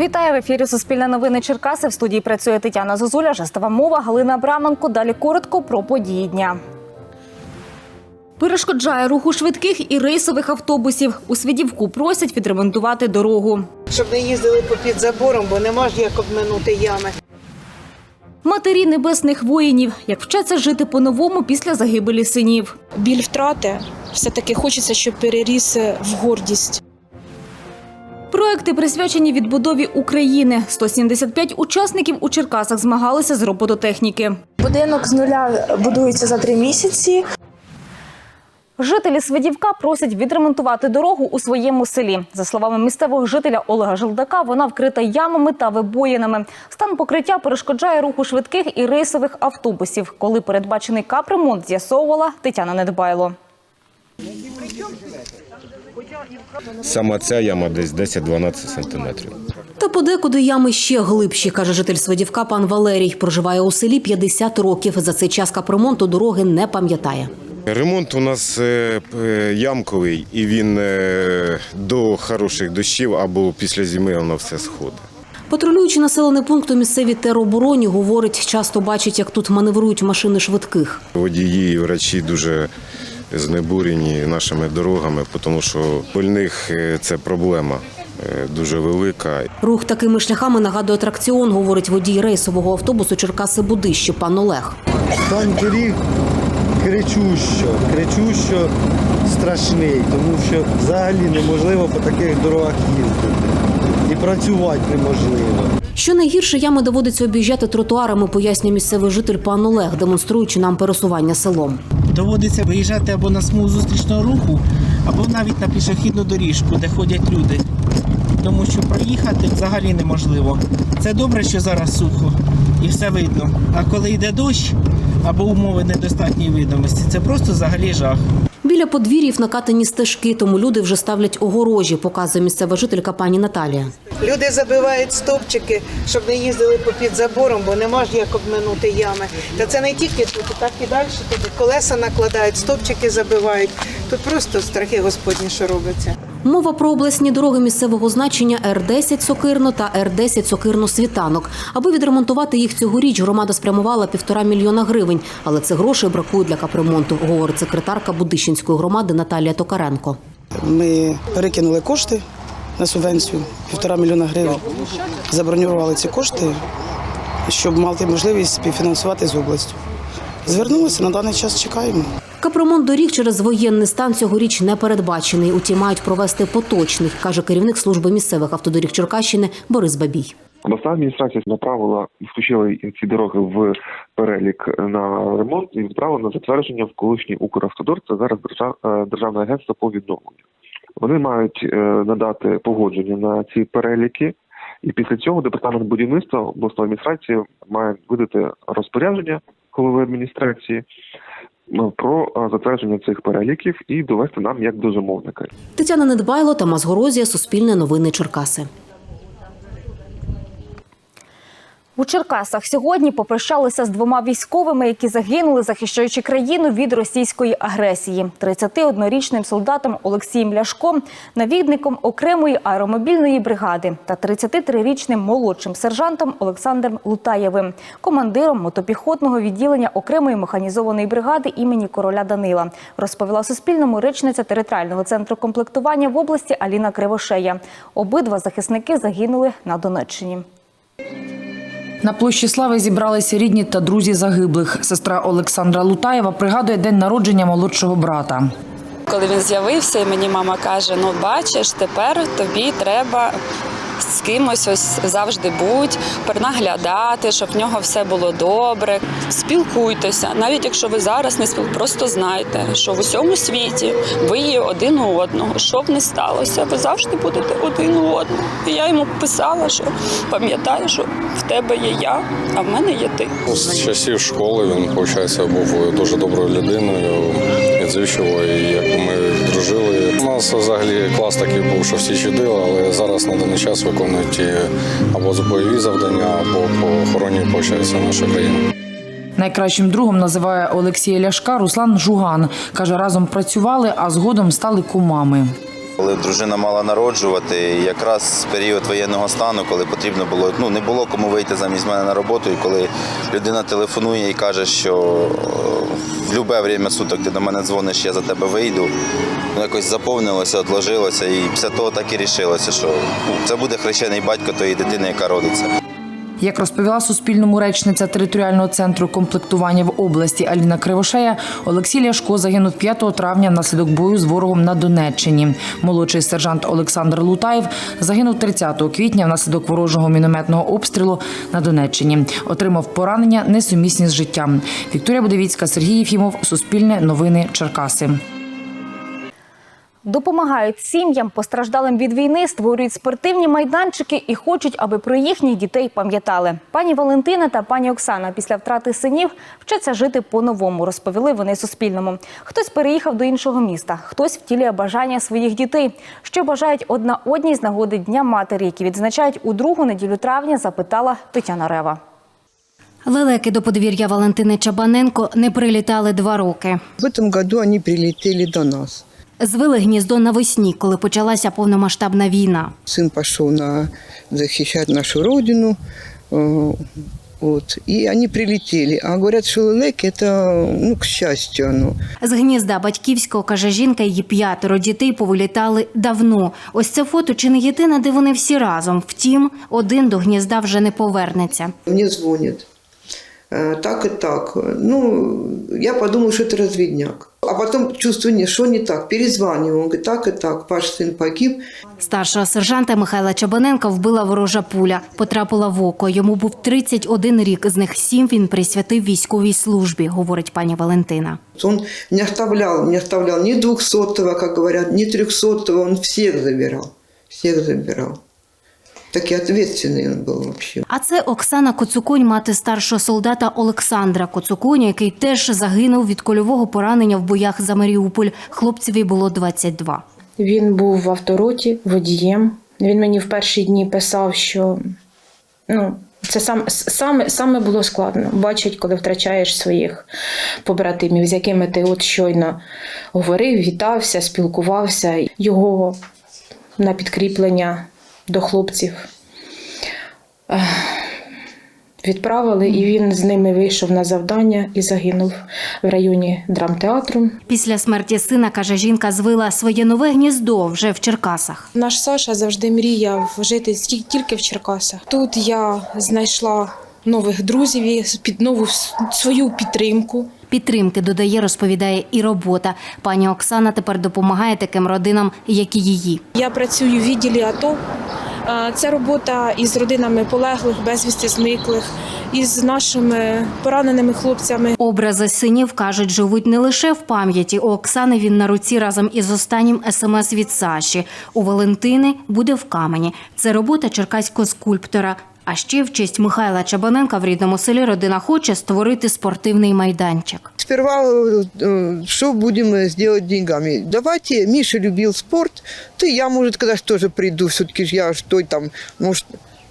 Вітаю в ефірі Суспільне новини Черкаси. В студії працює Тетяна Зозуля, жестова мова, Галина Абраменко. Далі коротко про події дня. Перешкоджає руху швидких і рейсових автобусів. У Свідівку просять відремонтувати дорогу. щоб не їздили попід забором, бо нема ж як обминути ями. Матері небесних воїнів, як вчаться жити по-новому після загибелі синів. біль втрати все-таки хочеться, щоб переріс в гордість. Проекти присвячені відбудові України. 175 учасників у Черкасах змагалися з робототехніки. Будинок з нуля будується за три місяці. Жителі Свидівка просять відремонтувати дорогу у своєму селі. За словами місцевого жителя Олега Желдака, вона вкрита ямами та вибоїнами. Стан покриття перешкоджає руху швидких і рейсових автобусів. Коли передбачений капремонт з'ясовувала Тетяна Недбайло. Сама ця яма десь 10-12 сантиметрів. Та подекуди ями ще глибші, каже житель Свидівка пан Валерій. Проживає у селі 50 років. За цей час капремонту дороги не пам'ятає. Ремонт у нас е, е, ямковий, і він е, до хороших дощів або після зими воно все сходить. Патрулюючи населений пункт у місцевій теробороні, говорить, часто бачить, як тут маневрують машини швидких. Водії і врачі дуже знебурені нашими дорогами, тому що больних е, це проблема е, дуже велика. Рух такими шляхами нагадує атракціон, говорить водій рейсового автобусу Черкаси Будище, пан Олег. Стан доріг кричущо, кричущо страшний, тому що взагалі неможливо по таких дорогах їздити. І працювати неможливо. Що найгірше, ями доводиться об'їжджати тротуарами, пояснює місцевий житель пан Олег, демонструючи нам пересування селом. Доводиться виїжджати або на смугу зустрічного руху, або навіть на пішохідну доріжку, де ходять люди. Тому що проїхати взагалі неможливо. Це добре, що зараз сухо і все видно. А коли йде дощ або умови недостатньої видимості, це просто взагалі жах. Біля подвір'їв накатані стежки, тому люди вже ставлять огорожі, показує місцева жителька пані Наталія. Люди забивають стовпчики, щоб не їздили попід забором, бо нема ж як обминути ями. Та це не тільки тут, так і далі. Тут колеса накладають, стовпчики забивають. Тут просто страхи господні, що робиться. Мова про обласні дороги місцевого значення Р-10 Сокирно та Р-10 Сокирно Світанок. Аби відремонтувати їх цьогоріч, громада спрямувала півтора мільйона гривень, але цих грошей бракує для капремонту, говорить секретарка Будищенської громади Наталія Токаренко. Ми перекинули кошти на субвенцію півтора мільйона гривень. Забронювали ці кошти, щоб мати можливість співфінансувати з областю. Звернулися на даний час. Чекаємо. Капремонт доріг через воєнний стан цьогоріч не передбачений. Утім, мають провести поточний, каже керівник служби місцевих автодоріг Черкащини Борис Бабій. Обласна адміністрація направила включила ці дороги в перелік на ремонт і відправила на затвердження в колишній Укравтодор. Це зараз е, державне агентство по відновленню. Вони мають е, надати погодження на ці переліки, і після цього департамент будівництва обласної адміністрації має видати розпорядження голови адміністрації про е, затвердження цих переліків і довести нам як до замовника. Тетяна Недбайло, Тамас Горозія, Суспільне новини Черкаси. У Черкасах сьогодні попрощалися з двома військовими, які загинули, захищаючи країну від російської агресії. 31-річним солдатом Олексієм Ляшком, навідником окремої аеромобільної бригади, та 33-річним молодшим сержантом Олександром Лутаєвим, командиром мотопіхотного відділення окремої механізованої бригади імені короля Данила, розповіла Суспільному речниця територіального центру комплектування в області Аліна Кривошея. Обидва захисники загинули на Донеччині. На площі слави зібралися рідні та друзі загиблих. Сестра Олександра Лутаєва пригадує день народження молодшого брата. Коли він з'явився, і мені мама каже: ну бачиш, тепер тобі треба з кимось ось завжди будь, наглядати, щоб в нього все було добре. Спілкуйтеся, навіть якщо ви зараз не спілкуєтеся, просто знайте, що в усьому світі ви є один у одного. Що б не сталося, ви завжди будете один у одного. І я йому писала, що пам'ятаю, що в тебе є я, а в мене є ти. З часів школи він, виходить, був дуже доброю людиною, відзивчивою, і як ми дружили. У нас взагалі клас такий був, що всі чудили, але зараз на даний час виконують або бойові завдання, або по охороні почається наша країна. Найкращим другом називає Олексія Ляшка Руслан Жуган. Каже, разом працювали, а згодом стали кумами. Коли дружина мала народжувати, якраз якраз період воєнного стану, коли потрібно було, ну не було кому вийти замість мене на роботу, і коли людина телефонує і каже, що е, в будь-яке время суток ти до мене дзвониш, я за тебе вийду. Ну, якось заповнилося, відложилося, і після того так і рішилося, що ну, це буде хрещений батько тої дитини, яка родиться. Як розповіла Суспільному речниця територіального центру комплектування в області Аліна Кривошея, Олексій Ляшко загинув 5 травня внаслідок бою з ворогом на Донеччині. Молодший сержант Олександр Лутаєв загинув 30 квітня внаслідок ворожого мінометного обстрілу на Донеччині. Отримав поранення несумісні з життям. Вікторія Будовіцька, Сергій Єфімов, Суспільне новини Черкаси. Допомагають сім'ям, постраждалим від війни, створюють спортивні майданчики і хочуть, аби про їхніх дітей пам'ятали. Пані Валентина та пані Оксана після втрати синів вчаться жити по-новому, розповіли вони Суспільному. Хтось переїхав до іншого міста, хтось втілює бажання своїх дітей. Що бажають одна одній з нагоди Дня матері, які відзначають у другу неділю травня, запитала Тетяна Рева. Лелеки до подвір'я Валентини Чабаненко не прилітали два роки. В этом году они прилетели до нас. Звели гніздо навесні, коли почалася повномасштабна війна. Сын пошел на защищать нашу родину. э, Вот, и они прилетели. А говорят, что лелек это, ну, к счастью, оно. З гнізда батьківського, каже жінка, її п'ятеро дітей повилітали давно. Ось це фото чи не єдине, де вони всі разом. Втім, один до гнізда вже не повернеться. Мне звонят. э, Так и так. Ну, я подумала, что это разведняк. А потом чувствую, не, что не так. Перезваниваю. Он говорит, так и так, ваш сын погиб. Старшого сержанта Михайла Чабаненка вбила ворожа пуля. Потрапила в око. Йому був 31 рік. З них сім він присвятив військовій службі, говорить пані Валентина. Он не оставлял, не оставлял ни двухсотого, как говорят, ни трехсотого. Он всех забирал. Всех забирал. Такий ответственный он был вообще. А це Оксана Коцуконь, мати старшого солдата Олександра Коцуконя, який теж загинув від кольового поранення в боях за Маріуполь. Хлопцеві було 22. Він був в автороті водієм. Він мені в перші дні писав, що ну, це сам, саме, саме було складно. Бачить, коли втрачаєш своїх побратимів, з якими ти от щойно говорив, вітався, спілкувався. Його на підкріплення до хлопців відправили, і він з ними вийшов на завдання і загинув в районі драмтеатру. Після смерті сина, каже жінка, звила своє нове гніздо вже в Черкасах. Наш Саша завжди мріяв жити ті- тільки в Черкасах. Тут я знайшла нових друзів і під нову свою підтримку. Підтримки додає, розповідає і робота. Пані Оксана тепер допомагає таким родинам, як і її. Я працюю в відділі АТО. Це робота із родинами полеглих, безвісти зниклих, із нашими пораненими хлопцями. Образи синів кажуть, живуть не лише в пам'яті. У Оксани він на руці разом із останнім смс від Саші. У Валентини буде в камені. Це робота черкаського скульптора. А ще в честь Михайла Чабаненка в рідному селі родина хоче створити спортивний майданчик. Сперва, э, что будем э, сделать деньгами? Давайте, Миша любил спорт, то я, может, когда ж тоже приду, все-таки ж я что там, может,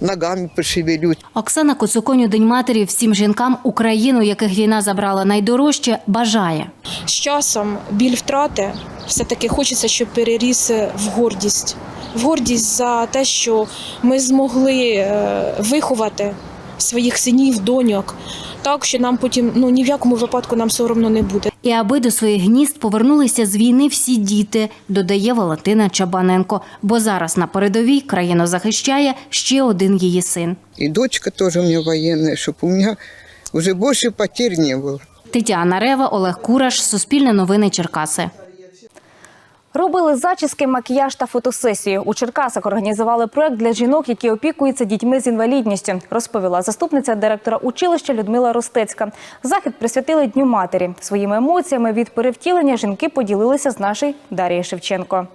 ногами пошевелюсь. Оксана Коцуконь у День матері всім жінкам Україну, яких війна забрала найдорожче, бажає. З часом біль втрати все-таки хочеться, щоб переріс в гордість. В гордість за те, що ми змогли е, виховати своїх синів, доньок, так що нам потім ну ні в якому випадку нам соромно не буде. І аби до своїх гнізд повернулися з війни всі діти, додає Валентина Чабаненко. Бо зараз на передовій країну захищає ще один її син. І дочка теж у мене воєнна, щоб у мене вже більше потерь не було. Тетяна Рева, Олег Кураш, Суспільне новини Черкаси. Робили зачіски, макіяж та фотосесію. У Черкасах організували проект для жінок, які опікуються дітьми з інвалідністю, розповіла заступниця директора училища Людмила Ростецька. Захід присвятили Дню матері. Своїми емоціями від перевтілення жінки поділилися з нашою Дарією Шевченко.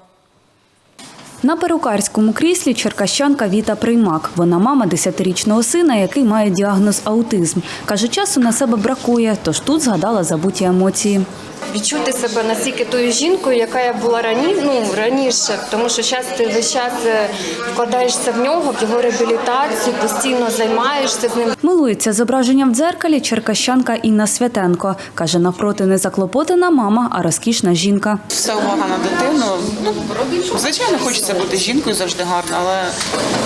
На перукарському кріслі черкащанка Віта Приймак. Вона мама 10-річного сина, який має діагноз аутизм. Каже, часу на себе бракує, тож тут згадала забуті емоції. відчути себе настільки тою жінкою, яка я була рані, ну, раніше. Тому що зараз ти весь час е, вкладаєшся в нього, в його реабілітацію, постійно займаєшся з ним. Милується зображенням в дзеркалі черкащанка Інна Святенко. Каже, навпроти не заклопотана мама, а розкішна жінка. Все увага на дитину. Ну, звичайно, хочеться бути жінкою завжди гарно, але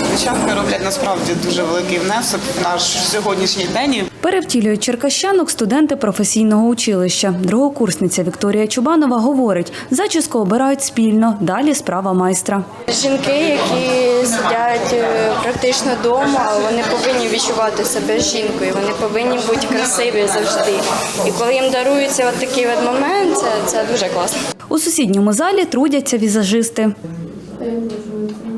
дівчатки роблять насправді дуже великий внесок в наш сьогоднішній день. Перевтілюють черкащанок студенти професійного училища. Другокурсниця Вікторія Чубанова говорить, зачіску обирають спільно, далі справа майстра. Жінки, які сидять е, практично вдома, вони повинні відчувати себе жінкою, вони повинні бути красиві завжди. І коли їм дарується от такий от момент, це, це дуже класно. У сусідньому залі трудяться візажисти та й обмежуються.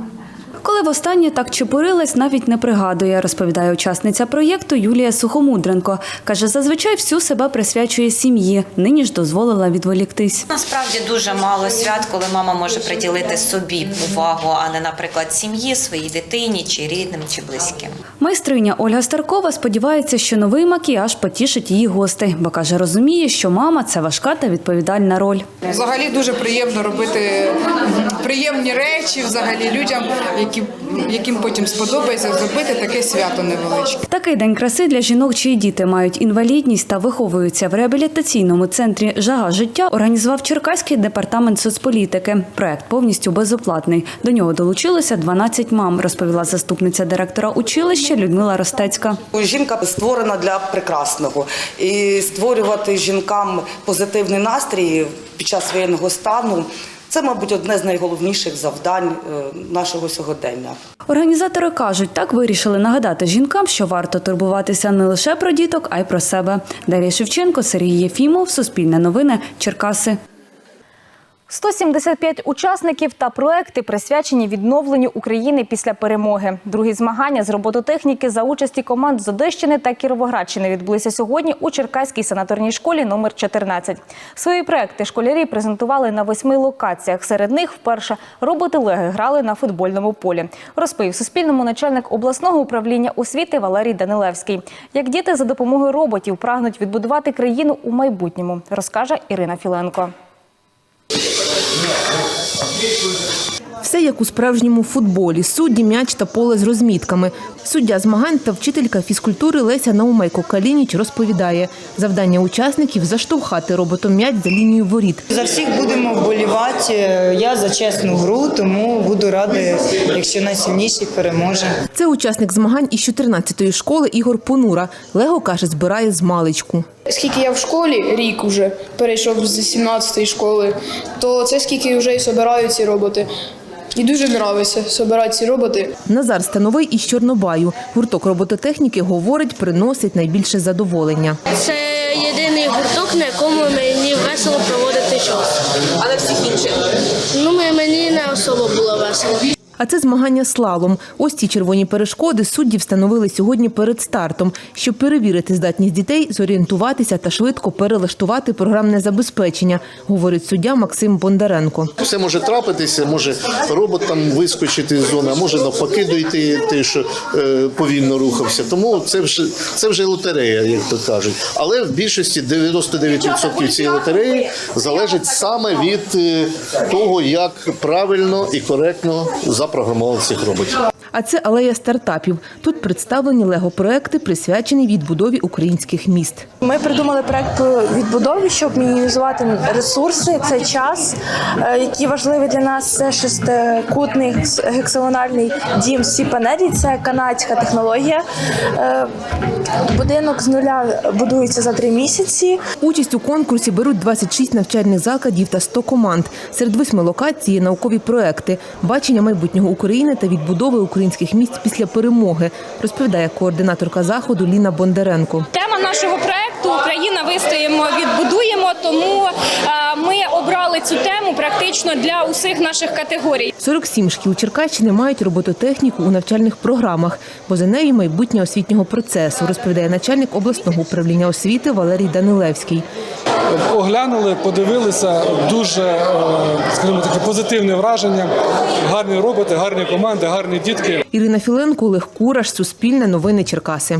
Коли востаннє так чепурилась, навіть не пригадує, розповідає учасниця проєкту Юлія Сухомудренко. Каже, зазвичай всю себе присвячує сім'ї. Нині ж дозволила відволіктись. Насправді дуже мало свят, коли мама може приділити собі увагу, а не, наприклад, сім'ї, своїй дитині, чи рідним, чи близьким. Майстриня Ольга Старкова сподівається, що новий макіяж потішить її гостей, бо каже, розуміє, що мама це важка та відповідальна роль. Взагалі дуже приємно робити приємні речі взагалі людям, які, яким потім сподобається зробити таке свято невеличке. Такий день краси для жінок, чиї діти мають інвалідність та виховуються в реабілітаційному центрі Жага життя організував Черкаський департамент соцполітики. Проект повністю безоплатний. До нього долучилося 12 мам, розповіла заступниця директора училища Людмила Ростецька. Жінка створена для прекрасного і створювати жінкам позитивний настрій під час воєнного стану. Це, мабуть, одне з найголовніших завдань е, нашого сьогодення. Організатори кажуть, так вирішили нагадати жінкам, що варто турбуватися не лише про діток, а й про себе. Дар'я Шевченко, Сергій Єфімов, Суспільне новини, Черкаси. 175 учасників та проекти присвячені відновленню України після перемоги. Другі змагання з робототехніки за участі команд з Одещини та Кіровоградщини відбулися сьогодні у Черкаській санаторній школі номер 14. Свої проекти школярі презентували на восьми локаціях. Серед них вперше роботи леги грали на футбольному полі. Розповів Суспільному начальник обласного управління освіти Валерій Данилевський. Як діти за допомогою роботів прагнуть відбудувати країну у майбутньому, розкаже Ірина Філенко. Yes, Все як у справжньому футболі. Судді, м'яч та поле з розмітками. Суддя змагань та вчителька фізкультури Леся Наумейко Калініч розповідає, завдання учасників заштовхати роботом м'яч за лінію воріт. За всіх будемо вболівати. Я за чесну гру, тому буду рада, якщо найсильніший переможе. Це учасник змагань із 14-ї школи Ігор Понура. Лего каже, збирає з маличку. Скільки я в школі, рік уже перейшов з 17-ї школи, то це скільки вже і собираю ці роботи. І дуже подобається собирати ці роботи. Назар Становий із Чорнобаю. Гурток робототехніки говорить, приносить найбільше задоволення. Це єдиний гурток, на якому мені весело проводити час. А на всіх інших? Ну, мені не особо було весело. А це змагання слалом. Ось ці червоні перешкоди судді встановили сьогодні перед стартом, щоб перевірити здатність дітей зорієнтуватися та швидко перелаштувати програмне забезпечення, говорить суддя Максим Бондаренко. Все може трапитися, може робот там вискочити з зони, а може навпаки дойти той, що е, повільно рухався. Тому це вже це вже лотерея, як то кажуть. Але в більшості 99% цієї лотереї залежить саме від е, того, як правильно і коректно запрограмували цих роботів. А це алея стартапів. Тут представлені лего-проекти, присвячені відбудові українських міст. Ми придумали проект по відбудові, щоб мінімізувати ресурси. Це час, е, який важливий для нас. Це шестикутний гексагональний дім. Всі панелі це канадська технологія. Е, Будинок з нуля будується за три місяці. Участь у конкурсі беруть 26 навчальних закладів та 100 команд. Серед восьми локацій є наукові проекти, бачення майбутнього України та відбудови українських місць після перемоги, розповідає координаторка заходу Ліна Бондаренко. Тема нашого проекту Україна вистоїмо, відбудуємо. Тому е, ми обрали цю тему практично для усіх наших категорій. 47 шкіл Черкащини мають робототехніку у навчальних програмах, бо за нею майбутнє освітнього процесу, розповідає начальник обласного управління освіти Валерій Данилевський. Оглянули, подивилися дуже, е, скажімо таке, позитивне враження. Гарні роботи, гарні команди, гарні дітки. Ірина Філенко, Олег Кураш, Суспільне, Новини Черкаси.